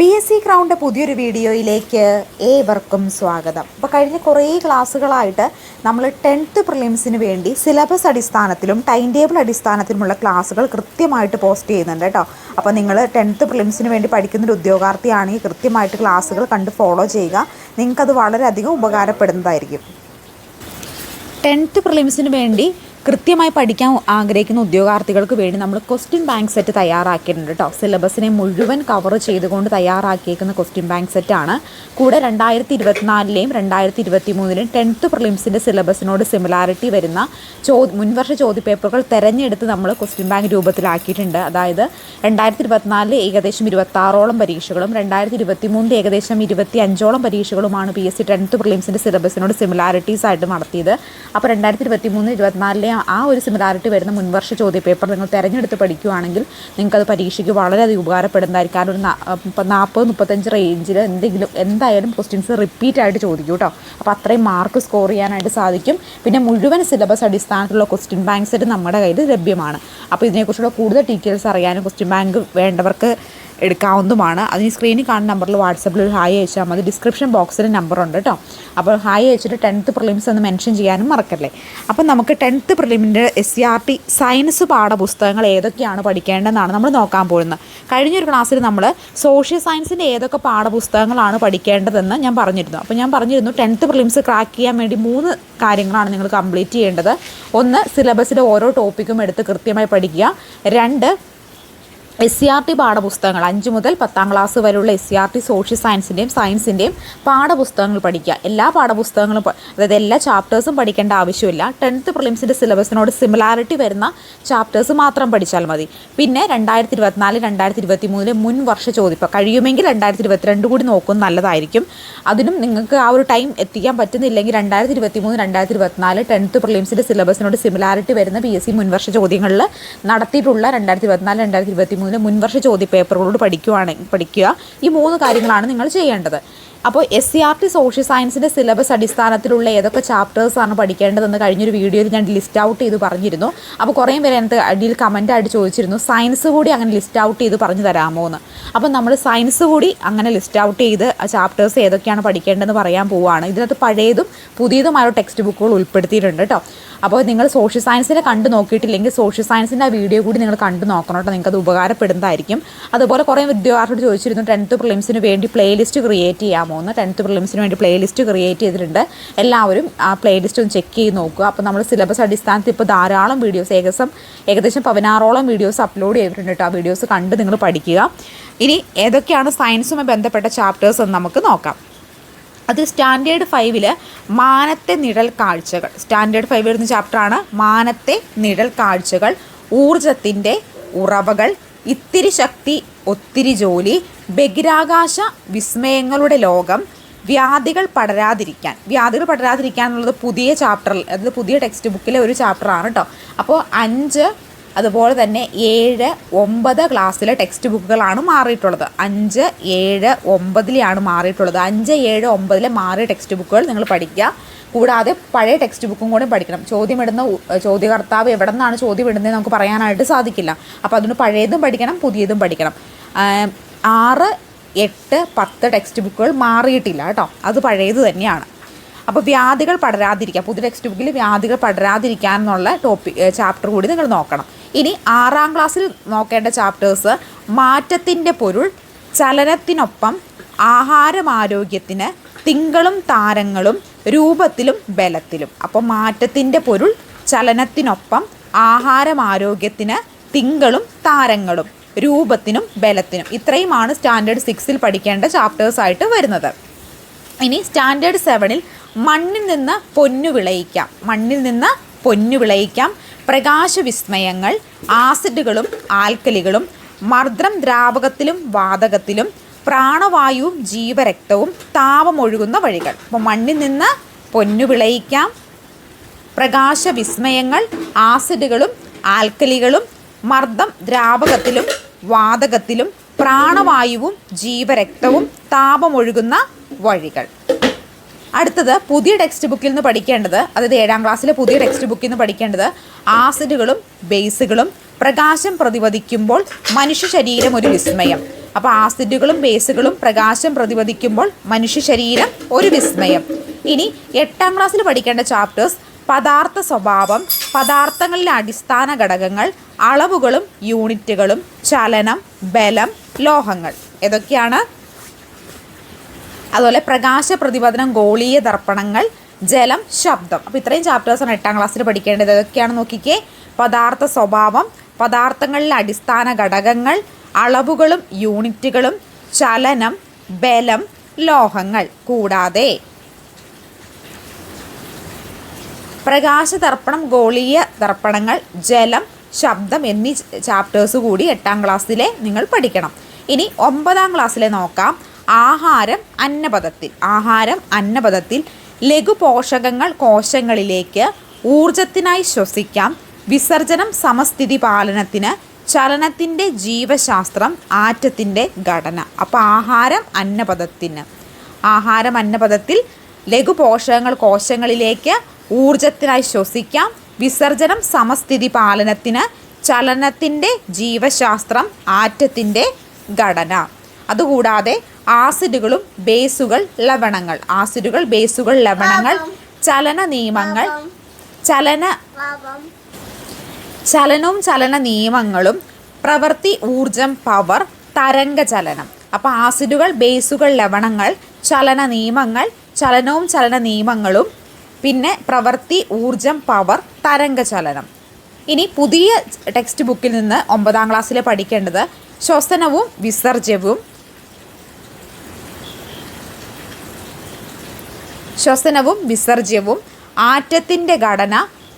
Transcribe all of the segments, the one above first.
P S C crowned പുതിയൊരു വീഡിയോയിലേക്ക് ഏവർക്കും സ്വാഗതം. അപ്പോൾ കഴിഞ്ഞ കുറേ ക്ലാസ്സുകളായിട്ട് നമ്മൾ ടെൻത്ത് പ്രിലിംസിന് വേണ്ടി സിലബസ് അടിസ്ഥാനത്തിലും ടൈം ടേബിൾ അടിസ്ഥാനത്തിലുമുള്ള ക്ലാസ്സുകൾ കൃത്യമായിട്ട് പോസ്റ്റ് ചെയ്യുന്നുണ്ട് കേട്ടോ. അപ്പോൾ നിങ്ങൾ ടെൻത്ത് പ്രിലിംസിന് വേണ്ടി പഠിക്കുന്നൊരു ഉദ്യോഗാർത്ഥിയാണെങ്കിൽ കൃത്യമായിട്ട് ക്ലാസ്സുകൾ കണ്ട് ഫോളോ ചെയ്യുക. നിങ്ങൾക്കത് വളരെയധികം ഉപകാരപ്പെടുന്നതായിരിക്കും. ടെൻത്ത് പ്രിലിംസിന് വേണ്ടി കൃത്യമായി പഠിക്കാൻ ആഗ്രഹിക്കുന്ന ഉദ്യോഗാർത്ഥികൾക്ക് വേണ്ടി നമ്മൾ ക്വസ്റ്റ്യൻ ബാങ്ക് സെറ്റ് തയ്യാറാക്കിയിട്ടുണ്ട് കേട്ടോ സിലബസിനെ മുഴുവൻ കവർ ചെയ്തുകൊണ്ട് തയ്യാറാക്കിയേക്കുന്ന ക്വസ്റ്റ്യൻ ബാങ്ക് സെറ്റാണ് കൂടെ രണ്ടായിരത്തി ഇരുപത്തിനാലിലെയും രണ്ടായിരത്തി ഇരുപത്തി മൂന്നിലെയും ടെൻത്ത് പ്രിലിംസിന്റെ സിലബസിനോട് സിമിലാരിറ്റി വരുന്ന ചോ മുൻവർഷ ചോദ്യപേപ്പറുകൾ തിരഞ്ഞെടുത്ത് നമ്മൾ ക്വസ്റ്റ്യൻ ബാങ്ക് രൂപത്തിലാക്കിയിട്ടുണ്ട്. അതായത് രണ്ടായിരത്തി ഇരുപത്തിനാലിൽ ഏകദേശം ഇരുപത്താറോളം പരീക്ഷകളും രണ്ടായിരത്തി ഇരുപത്തി മൂന്നിൽ ഏകദേശം ഇരുപത്തി അഞ്ചോളം പരീക്ഷകളുമാണ് പി എസ് സി ടെൻത്ത് പ്രിലിംസിന്റെ സിലബസിനോട് സിമിലാരിറ്റീസ് ആയിട്ട് നടത്തിയത്. അപ്പോൾ രണ്ടായിരത്തി ഇരുപത്തി മൂന്ന് ഇരുപത്തിനാലിലെ ആ ഒരു സിമിലാരിറ്റി വരുന്ന മുൻവർഷ ചോദ്യപേപ്പർ നിങ്ങൾ തിരഞ്ഞെടുത്ത് പഠിക്കുകയാണെങ്കിൽ നിങ്ങൾക്കത് പരീക്ഷയ്ക്ക് വളരെയധികം ഉപകാരപ്പെടുന്നതായിരിക്കും. കാരണം ഒരു നാൽപ്പത് മുപ്പത്തഞ്ച് റേഞ്ചിൽ എന്തെങ്കിലും എന്തായാലും ക്വസ്റ്റ്യൻസ് റിപ്പീറ്റ് ആയിട്ട് ചോദിക്കും കേട്ടോ അപ്പോൾ അത്രയും മാർക്ക് സ്കോർ ചെയ്യാനായിട്ട് സാധിക്കും. പിന്നെ മുഴുവൻ സിലബസ് അടിസ്ഥാനത്തിലുള്ള ക്വസ്റ്റ്യൻ ബാങ്ക് സെറ്റ് നമ്മുടെ കയ്യിൽ ലഭ്യമാണ്. അപ്പോൾ ഇതിനെക്കുറിച്ചുള്ള കൂടുതൽ ഡീറ്റെയിൽസ് അറിയാനും ക്വസ്റ്റ്യൻ ബാങ്ക് വേണ്ടവർക്ക് എടുക്കാവുന്നതുമാണ്. അതിന് സ്ക്രീനിൽ കാണുന്ന നമ്പറിൽ വാട്സപ്പിൽ ഒരു ഹായ് അയച്ചാൽ മതി. ഡിസ്ക്രിപ്ഷൻ ബോക്സിൽ നമ്പറുണ്ട് കേട്ടോ അപ്പോൾ ഹായ് അയച്ചിട്ട് ടെൻത്ത് പ്രിലിംസ് എന്ന് മെൻഷൻ ചെയ്യാനും മറക്കല്ലേ. അപ്പം നമുക്ക് tenth പ്രിലിമിന്റെ S C R T science പാഠപുസ്തകങ്ങൾ ഏതൊക്കെയാണ് പഠിക്കേണ്ടതെന്നാണ് നമ്മൾ നോക്കാൻ പോകുന്നത്. കഴിഞ്ഞൊരു ക്ലാസ്സിൽ നമ്മൾ സോഷ്യൽ സയൻസിന്റെ ഏതൊക്കെ പാഠപുസ്തകങ്ങളാണ് പഠിക്കേണ്ടതെന്ന് ഞാൻ പറഞ്ഞിരുന്നു. അപ്പോൾ ഞാൻ പറഞ്ഞിരുന്നു ടെൻത്ത് പ്രിലിംസ് ക്രാക്ക് ചെയ്യാൻ വേണ്ടി മൂന്ന് കാര്യങ്ങളാണ് നിങ്ങൾ കംപ്ലീറ്റ് ചെയ്യേണ്ടത്. ഒന്ന് സിലബസിലെ ഓരോ ടോപ്പിക്കും എടുത്ത് കൃത്യമായി പഠിക്കുക. രണ്ട് എസ് സി ആർ ടി പാഠപുസ്തകങ്ങൾ അഞ്ച് മുതൽ പത്താം ക്ലാസ് വരെയുള്ള S C R T social സയൻസിന്റെയും സയൻസിന്റെയും പാഠപുസ്തകങ്ങൾ പഠിക്കുക. എല്ലാ പാഠപുസ്തകങ്ങളും അതായത് എല്ലാ ചാപ്റ്റേഴ്സും പഠിക്കേണ്ട ആവശ്യമില്ല. ടെൻത്ത് പ്രിലിംസിന്റെ സിലബസിനോട് സിമിലാരിറ്റി വരുന്ന ചാപ്റ്റേഴ്സ് മാത്രം പഠിച്ചാൽ മതി. പിന്നെ രണ്ടായിരത്തി ഇരുപത്തിനാല് രണ്ടായിരത്തി ഇരുപത്തി മൂന്നിലെ മുൻ വർഷ ചോദ്യം കഴിയുമെങ്കിൽ രണ്ടായിരത്തി ഇരുപത്തിരണ്ട് കൂടി നോക്കുന്നത് നല്ലതായിരിക്കും. അതിനും നിങ്ങൾക്ക് ആ ഒരു ടൈം എത്തിക്കാൻ പറ്റുന്നില്ലെങ്കിൽ രണ്ടായിരത്തി ഇരുപത്തി മൂന്ന് രണ്ടായിരത്തി ഇരുപത്തിനാല് ടെൻത്ത് പ്രിലിംസിന്റെ സിലബസിനോട് സിമിലാരിറ്റി വരുന്ന പി എസ് സി മുൻവർഷ ചോദ്യങ്ങളിൽ നടത്തിയിട്ടുള്ള രണ്ടായിരത്തി ഇരുപത്തിനാല് രണ്ടായിരത്തി ഇരുപത്തി മൂന്നിലെ മുൻവർഷ ചോദ്യപേപ്പറുകളോട് പഠിക്കുവാണെങ്കിൽ പഠിക്കുക. ഈ മൂന്ന് കാര്യങ്ങളാണ് നിങ്ങൾ ചെയ്യേണ്ടത്. അപ്പോൾ S C R T social സയൻസിന്റെ സിലബസ് അടിസ്ഥാനത്തിലുള്ള ഏതൊക്കെ ചാപ്റ്റേഴ്സാണ് പഠിക്കേണ്ടതെന്ന് കഴിഞ്ഞൊരു വീഡിയോയിൽ ഞാൻ ലിസ്റ്റ് ഔട്ട് ചെയ്ത് പറഞ്ഞിരുന്നു. അപ്പോൾ കുറേ പേര് എനിക്ക് അടിയിൽ കമന്റ് ആയിട്ട് ചോദിച്ചിരുന്നു സയൻസ് കൂടി അങ്ങനെ ലിസ്റ്റ് ഔട്ട് ചെയ്ത് പറഞ്ഞു തരാമോ എന്ന്? അപ്പോൾ നമ്മൾ സയൻസ് കൂടി അങ്ങനെ ലിസ്റ്റ് ഔട്ട് ചെയ്ത് ചാപ്റ്റേഴ്സ് ഏതൊക്കെയാണ് പഠിക്കേണ്ടതെന്ന് പറയാൻ പോവുകയാണ്. ഇതിനകത്ത് പഴയതും പുതിയതുമായ ടെക്സ്റ്റ് ബുക്കുകൾ ഉൾപ്പെടുത്തിയിട്ടുണ്ട് കേട്ടോ. അപ്പോൾ നിങ്ങൾ സോഷ്യൽ സയൻസിനെ കണ്ടു നോക്കിയിട്ടില്ലെങ്കിൽ സോഷ്യൽ സയൻസിന്റെ ആ വീഡിയോ കൂടി നിങ്ങൾ കണ്ടു നോക്കണം കേട്ടോ. നിങ്ങൾക്ക് അത് ഉപകാരപ്പെടുന്നതായിരിക്കും. അതുപോലെ കുറേ വിദ്യാർത്ഥികളോട് ചോദിച്ചിരുന്നു ടെൻത്ത് പ്രിലിംസിന് വേണ്ടി പ്ലേലിസ്റ്റ് ക്രിയേറ്റ് ചെയ്യാമോ എന്ന്. ടെൻത്ത് പ്രിലിംസിന് വേണ്ടി പ്ലേലിസ്റ്റ് ക്രിയേറ്റ് ചെയ്തിട്ടുണ്ട്. എല്ലാവരും ആ പ്ലേലിസ്റ്റ് ഒന്ന് ചെക്ക് ചെയ്ത് നോക്കുക. അപ്പോൾ നമ്മൾ സിലബസ് അടിസ്ഥാനത്തിൽ ഇപ്പോൾ ധാരാളം വീഡിയോസ് ഏകദേശം ഏകദേശം പതിനാറോളം വീഡിയോസ് അപ്ലോഡ് ചെയ്തിട്ടുണ്ട് കേട്ടോ. ആ വീഡിയോസ് കണ്ട് നിങ്ങൾ പഠിക്കുക. ഇനി ഏതൊക്കെയാണ് സയൻസുമായി ബന്ധപ്പെട്ട ചാപ്റ്റേഴ്സ് എന്ന് നമുക്ക് നോക്കാം. അത് സ്റ്റാൻഡേർഡ് ഫൈവിൽ മാനത്തെ നിഴൽ കാഴ്ചകൾ. സ്റ്റാൻഡേർഡ് ഫൈവ് വരുന്ന ചാപ്റ്ററാണ് മാനത്തെ നിഴൽ കാഴ്ചകൾ ഊർജത്തിന്റെ ഉറവകൾ ഇത്തിരി ശക്തി ഒത്തിരി ജോലി ബഹിരാകാശ വിസ്മയങ്ങളുടെ ലോകം വ്യാധികൾ പടരാതിരിക്കാൻ. വ്യാധികൾ പടരാതിരിക്കാൻ എന്നുള്ളത് പുതിയ ചാപ്റ്ററിൽ അതായത് പുതിയ ടെക്സ്റ്റ് ബുക്കിലെ ഒരു ചാപ്റ്ററാണ് കേട്ടോ അപ്പോൾ അഞ്ച് അതുപോലെ തന്നെ ഏഴ് ഒമ്പത് ക്ലാസ്സിലെ ടെക്സ്റ്റ് ബുക്കുകളാണ് മാറിയിട്ടുള്ളത്. അഞ്ച് ഏഴ് ഒമ്പതിലെയാണ് മാറിയിട്ടുള്ളത്. അഞ്ച് ഏഴ് ഒമ്പതിലെ മാറിയ ടെക്സ്റ്റ് ബുക്കുകൾ നിങ്ങൾ പഠിക്കുക. കൂടാതെ പഴയ ടെക്സ്റ്റ് ബുക്കും കൂടെ പഠിക്കണം. ചോദ്യമിടുന്ന ചോദ്യകർത്താവ് എവിടെ നിന്നാണ് ചോദ്യം ഇടുന്നത് നമുക്ക് പറയാനായിട്ട് സാധിക്കില്ല. അപ്പോൾ അതുകൊണ്ട് പഴയതും പഠിക്കണം പുതിയതും പഠിക്കണം. ആറ് എട്ട് പത്ത് ടെക്സ്റ്റ് ബുക്കുകൾ മാറിയിട്ടില്ല കേട്ടോ. അത് പഴയത് തന്നെയാണ്. അപ്പോൾ വ്യാധികൾ പടരാതിരിക്കുക. പുതിയ ടെക്സ്റ്റ് ബുക്കിൽ വ്യാധികൾ പടരാതിരിക്കാൻ എന്നുള്ള ടോപ്പിക് ചാപ്റ്റർ കൂടി നിങ്ങൾ നോക്കണം. ഇനി ആറാം ക്ലാസ്സിൽ നോക്കേണ്ട ചാപ്റ്റേഴ്സ് മാറ്റത്തിന്റെ പൊരുൾ ചലനത്തിനൊപ്പം ആഹാരമാരോഗ്യത്തിന് തിങ്കളും താരങ്ങളും രൂപത്തിലും ബലത്തിലും. അപ്പോൾ മാറ്റത്തിന്റെ പൊരുൾ ചലനത്തിനൊപ്പം ആഹാരമാരോഗ്യത്തിന് തിങ്കളും താരങ്ങളും രൂപത്തിനും ബലത്തിനും. ഇത്രയുമാണ് സ്റ്റാൻഡേർഡ് സിക്സിൽ പഠിക്കേണ്ട ചാപ്റ്റേഴ്സ് ആയിട്ട് വരുന്നത്. ഇനി സ്റ്റാൻഡേർഡ് സെവനിൽ മണ്ണിൽ നിന്ന് പൊന്നു വിളയിക്കാം. മണ്ണിൽ നിന്ന് പൊന്നു വിളയിക്കാം. പ്രകാശവിസ്മയങ്ങൾ ആസിഡുകളും ആൽക്കലികളും മർദ്രം ദ്രാവകത്തിലും വാതകത്തിലും പ്രാണവായുവും ജീവരക്തവും താപമൊഴുകുന്ന വഴികൾ. അപ്പോൾ മണ്ണിൽ നിന്ന് പൊന്നു വിളയിക്കാം. പ്രകാശവിസ്മയങ്ങൾ ആസിഡുകളും ആൽക്കലികളും മർദ്ദം ദ്രാവകത്തിലും വാതകത്തിലും പ്രാണവായുവും ജീവരക്തവും താപമൊഴുകുന്ന വഴികൾ. അടുത്തത് പുതിയ ടെക്സ്റ്റ് ബുക്കിൽ നിന്ന് പഠിക്കേണ്ടത് അതായത് ഏഴാം ക്ലാസ്സിലെ പുതിയ ടെക്സ്റ്റ് ബുക്കിൽ നിന്ന് പഠിക്കേണ്ടത് ആസിഡുകളും ബേസുകളും പ്രകാശം പ്രതിപദിക്കുമ്പോൾ മനുഷ്യ ശരീരം ഒരു വിസ്മയം. അപ്പോൾ ആസിഡുകളും ബേസുകളും പ്രകാശം പ്രതിപദിക്കുമ്പോൾ മനുഷ്യ ശരീരം ഒരു വിസ്മയം. ഇനി എട്ടാം ക്ലാസ്സിൽ പഠിക്കേണ്ട ചാപ്റ്റേഴ്സ് പദാർത്ഥ സ്വഭാവം പദാർത്ഥങ്ങളിലെ അടിസ്ഥാന ഘടകങ്ങൾ അളവുകളും യൂണിറ്റുകളും ചലനം ബലം ലോഹങ്ങൾ. ഏതൊക്കെയാണ് അതുപോലെ പ്രകാശ പ്രതിപതനം ഗോളീയ ദർപ്പണങ്ങൾ ജലം ശബ്ദം. അപ്പോൾ ഇത്രയും ചാപ്റ്റേഴ്സാണ് എട്ടാം ക്ലാസ്സിൽ പഠിക്കേണ്ടത്. ഇതൊക്കെയാണ് നോക്കിക്കേ. പദാർത്ഥ സ്വഭാവം പദാർത്ഥങ്ങളിലെ അടിസ്ഥാന ഘടകങ്ങൾ അളവുകളും യൂണിറ്റുകളും ചലനം ബലം ലോഹങ്ങൾ. കൂടാതെ പ്രകാശ ദർപ്പണം ഗോളീയ ദർപ്പണങ്ങൾ ജലം ശബ്ദം എന്നീ ചാപ്റ്റേഴ്സ് കൂടി എട്ടാം ക്ലാസ്സിലെ നിങ്ങൾ പഠിക്കണം. ഇനി ഒമ്പതാം ക്ലാസ്സിലെ നോക്കാം. ആഹാരം അന്നപഥത്തിൽ ആഹാരം അന്നപദത്തിൽ ലഘുപോഷകങ്ങൾ കോശങ്ങളിലേക്ക് ഊർജത്തിനായി ശ്വസിക്കാം. വിസർജനം സമസ്ഥിതി പാലനത്തിന് ചലനത്തിന്റെ ജീവശാസ്ത്രം ആറ്റത്തിന്റെ ഘടന. അപ്പോൾ ആഹാരം അന്നപഥത്തിന് ആഹാരം അന്നപദത്തിൽ ലഘുപോഷകങ്ങൾ കോശങ്ങളിലേക്ക് ഊർജത്തിനായി ശ്വസിക്കാം. വിസർജനം സമസ്ഥിതി പാലനത്തിന് ചലനത്തിന്റെ ജീവശാസ്ത്രം ആറ്റത്തിന്റെ ഘടന. അതുകൂടാതെ ആസിഡുകളും ബേസുകൾ ലവണങ്ങൾ. ആസിഡുകൾ ബേസുകൾ ലവണങ്ങൾ ചലന നിയമങ്ങൾ. ചലന ചലനവും ചലന നിയമങ്ങളും പ്രവൃത്തി ഊർജം പവർ തരംഗ ചലനം. അപ്പോൾ ആസിഡുകൾ ബേസുകൾ ലവണങ്ങൾ ചലന നിയമങ്ങൾ ചലനവും ചലന നിയമങ്ങളും പിന്നെ പ്രവൃത്തി ഊർജം പവർ തരംഗ ചലനം. ഇനി പുതിയ ടെക്സ്റ്റ് ബുക്കിൽ നിന്ന് ഒമ്പതാം ക്ലാസ്സിൽ പഠിക്കേണ്ടത് ശ്വസനവും വിസർജ്യവും ശ്വസനവും വിസർജ്യവും ആറ്റത്തിന്റെ ഘടന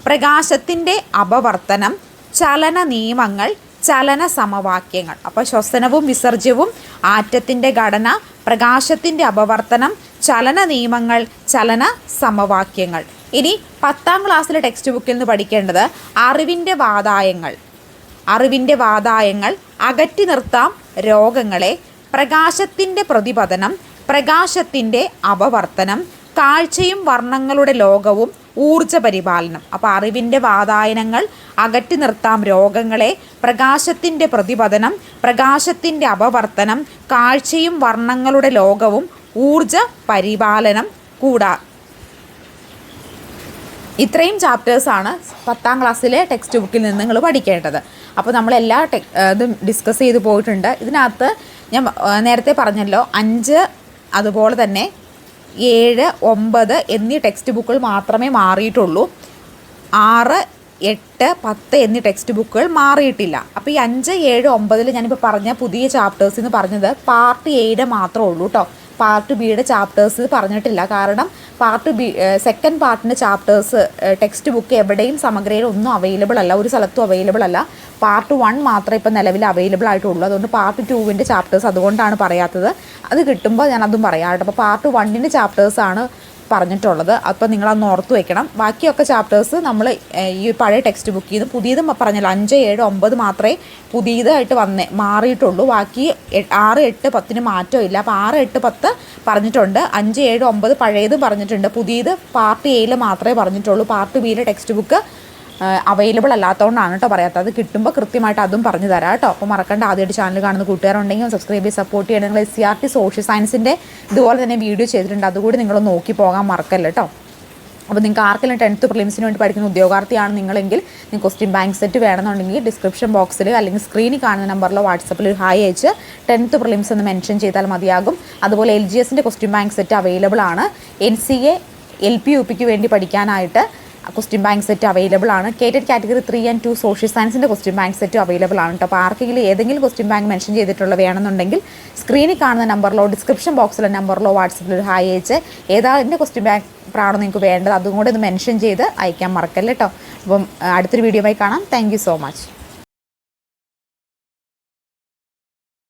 പ്രകാശത്തിന്റെ അപവർത്തനം ചലന നിയമങ്ങൾ ചലന സമവാക്യങ്ങൾ. അപ്പോൾ ശ്വസനവും വിസർജ്യവും ആറ്റത്തിന്റെ ഘടന പ്രകാശത്തിന്റെ അപവർത്തനം ചലന നിയമങ്ങൾ ചലന സമവാക്യങ്ങൾ. ഇനി പത്താം ക്ലാസ്സിലെ ടെക്സ്റ്റ് ബുക്കിൽ നിന്ന് പഠിക്കേണ്ടത് അറിവിന്റെ വാതായങ്ങൾ. അറിവിന്റെ വാതായങ്ങൾ അകറ്റി നിർത്താം രോഗങ്ങളെ പ്രകാശത്തിന്റെ പ്രതിപതനം പ്രകാശത്തിന്റെ അപവർത്തനം കാഴ്ചയും വർണങ്ങളുടെ ലോകവും ഊർജ പരിപാലനം അപ്പോൾ അറിവിന്റെ വാതായനങ്ങൾ അകറ്റി നിർത്താം രോഗങ്ങളെ. പ്രകാശത്തിന്റെ പ്രതിപതനം പ്രകാശത്തിന്റെ അപവർത്തനം കാഴ്ചയും വർണങ്ങളുടെ ലോകവും ഊർജ പരിപാലനം കൂടാ. ഇത്രയും ചാപ്റ്റേഴ്സാണ് പത്താം ക്ലാസ്സിലെ ടെക്സ്റ്റ് ബുക്കിൽ നിന്ന് നിങ്ങൾ പഠിക്കേണ്ടത്. അപ്പോൾ നമ്മൾ എല്ലാ ടെക് ഇതും ഡിസ്കസ് ചെയ്ത് പോയിട്ടുണ്ട്. ഇതിനകത്ത് ഞാൻ നേരത്തെ പറഞ്ഞല്ലോ അഞ്ച് അതുപോലെ തന്നെ ഏഴ് ഒമ്പത് എന്നീ ടെക്സ്റ്റ് ബുക്കുകൾ മാത്രമേ മാറിയിട്ടുള്ളൂ. ആറ് എട്ട് പത്ത് എന്നീ ടെക്സ്റ്റ് ബുക്കുകൾ മാറിയിട്ടില്ല. അപ്പോൾ ഈ അഞ്ച് ഏഴ് ഒമ്പതിൽ ഞാനിപ്പോൾ പറഞ്ഞ പുതിയ ചാപ്റ്റേഴ്സ് എന്ന് പറഞ്ഞത് പാർട്ട് എയുടെ മാത്രമേ ഉള്ളൂ കേട്ടോ പാർട്ട് ബിയുടെ ചാപ്റ്റേഴ്സ് പറഞ്ഞിട്ടില്ല. കാരണം പാർട്ട് ബി സെക്കൻഡ് പാർട്ടിന്റെ ചാപ്റ്റേഴ്സ് ടെക്സ്റ്റ് ബുക്ക് എവിടെയും സമഗ്രയിൽ ഒന്നും അവൈലബിൾ അല്ല. ഒരു സ്ഥലത്തും അവൈലബിൾ അല്ല. പാർട്ട് വൺ മാത്രമേ ഇപ്പം നിലവിൽ അവൈലബിൾ ആയിട്ടുള്ളൂ. അതുകൊണ്ട് പാർട്ട് ടുവിന്റെ ചാപ്റ്റേഴ്സ് അതുകൊണ്ടാണ് പറയാത്തത്. അത് കിട്ടുമ്പോൾ ഞാൻ അതും പറയാം കേട്ടോ. അപ്പോൾ പാർട്ട് വണ്ണിന്റെ ചാപ്റ്റേഴ്സാണ് പറഞ്ഞിട്ടുള്ളത്. അപ്പോൾ നിങ്ങൾ അന്ന് ഓർത്ത് വെക്കണം. ബാക്കിയൊക്കെ ചാപ്റ്റേഴ്സ് നമ്മൾ ഈ പഴയ ടെക്സ്റ്റ് ബുക്കിൽ നിന്ന് പുതിയതും പറഞ്ഞല്ലോ അഞ്ച് ഏഴ് ഒമ്പത് മാത്രമേ പുതിയതായിട്ട് വന്നേ മാറിയിട്ടുള്ളൂ. ബാക്കി ആറ് എട്ട് പത്തിന് മാറ്റമില്ല അപ്പോൾ ആറ് എട്ട് പത്ത് പറഞ്ഞിട്ടുണ്ട്. അഞ്ച് ഏഴ് ഒമ്പത് പഴയതും പറഞ്ഞിട്ടുണ്ട്. പുതിയത് പാർട്ട് എയിൽ മാത്രമേ പറഞ്ഞിട്ടുള്ളൂ. പാർട്ട് ബിയിലെ ടെക്സ്റ്റ് ബുക്ക് അവൈലബിൾ അല്ലാത്തതുകൊണ്ടാണ് കേട്ടോ പറയാത്തത്. അത് കിട്ടുമ്പോൾ കൃത്യമായിട്ട് അതും പറഞ്ഞു തരാം കേട്ടോ അപ്പോൾ മറക്കണ്ട ആദ്യമായിട്ട് ചാനൽ കാണുന്ന കൂട്ടുകാരുണ്ടെങ്കിൽ സബ്സ്ക്രൈബ് ചെയ്ത് സപ്പോർട്ട് ചെയ്യണം. നിങ്ങൾ S C R T social സയൻസിന്റെ ഇതുപോലെ തന്നെ വീഡിയോ ചെയ്തിട്ടുണ്ട്. അതുകൂടി നിങ്ങൾ നോക്കി പോകാൻ മറക്കല്ല കേട്ടോ അപ്പോൾ നിങ്ങൾക്ക് ആർക്കെങ്കിലും ടെൻത്ത് പ്രിലിംസിന് വേണ്ടി പഠിക്കുന്ന ഉദ്യോഗാർത്ഥിയാണ് നിങ്ങളെങ്കിൽ നിങ്ങൾക്ക് ക്വസ്റ്റ്യൻ ബാങ്ക് സെറ്റ് വേണമെന്നുണ്ടെങ്കിൽ ഡിസ്ക്രിപ്ഷൻ ബോക്സിൽ അല്ലെങ്കിൽ സ്ക്രീനിൽ കാണുന്ന നമ്പറിലോ വാട്സപ്പിൽ ഒരു ഹായ് അയച്ച് ടെൻത്ത് പ്രിലിംസ് എന്ന് മെൻഷൻ ചെയ്താൽ മതിയാകും. അതുപോലെ എൽ ജി എസിന്റെ ക്വസ്റ്റ്യൻ ബാങ്ക് സെറ്റ് അവൈലബിൾ ആണ്. N C A L P U പിക്ക് വേണ്ടി പഠിക്കാനായിട്ട് ക്വസ്റ്റ്യൻ ബാങ്ക് സെറ്റ് അവൈലബിൾ ആണ്. കേറ്റഡ് category three and two social സയൻസിന്റെ ക്വസ്റ്റ്യൻ ബാങ്ക് സെറ്റ് അവൈലബിൾ ആണ് കേട്ടോ അപ്പോൾ ആർക്കെങ്കിലും ഏതെങ്കിലും ക്വസ്റ്റ്യൻ ബാങ്ക് മെൻഷൻ ചെയ്തിട്ടുള്ള വേണമെന്നുണ്ടെങ്കിൽ സ്ക്രീനിൽ കാണുന്ന നമ്പറിലോ ഡിസ്ക്രിപ്ഷൻ ബോക്സിലെ നമ്പറിലോ വാട്സപ്പിൽ ഒരു ഹായ് അയച്ച് ഏതാതിന്റെ ക്വസ്റ്റ്യൻ ബാങ്ക് പ്രാണോ നിങ്ങൾക്ക് വേണ്ടത് അതും കൂടെ ഒന്ന് മെൻഷൻ ചെയ്ത് അയക്കാൻ മറക്കല്ലേ കേട്ടോ അപ്പം അടുത്തൊരു വീഡിയോ ആയി കാണാം. Thank so much